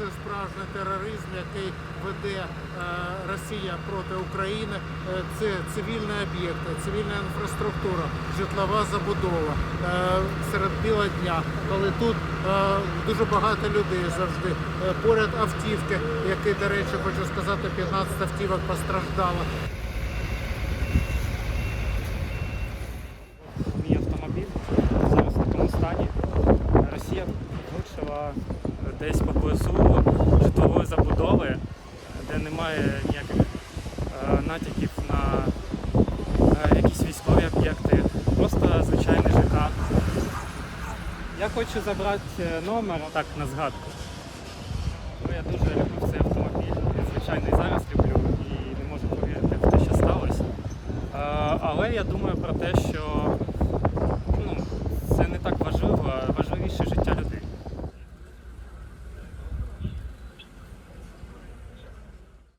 це справжній тероризм, який веде е, Росія проти України. Е, Це цивільні об'єкти, цивільна інфраструктура, житлова забудова е, серед біла дня, коли тут дуже багато людей завжди. Поряд автівки, які, до речі, хочу сказати, 15 автівок постраждало. Мій автомобіль зараз в такому стані. Росія влучила десь по поясу житлової забудови, де немає ніяких е, натяків на якісь військові об'єкти, просто звичайний ЖК. Я хочу забрати е, номер так на згадку. Ну, Я дуже люблю цей автомобіль. Я, звичайно, і зараз люблю і не можу повірити в те, що сталося. Е, але я думаю про те, що ну, це не так важливо, важливіше життя.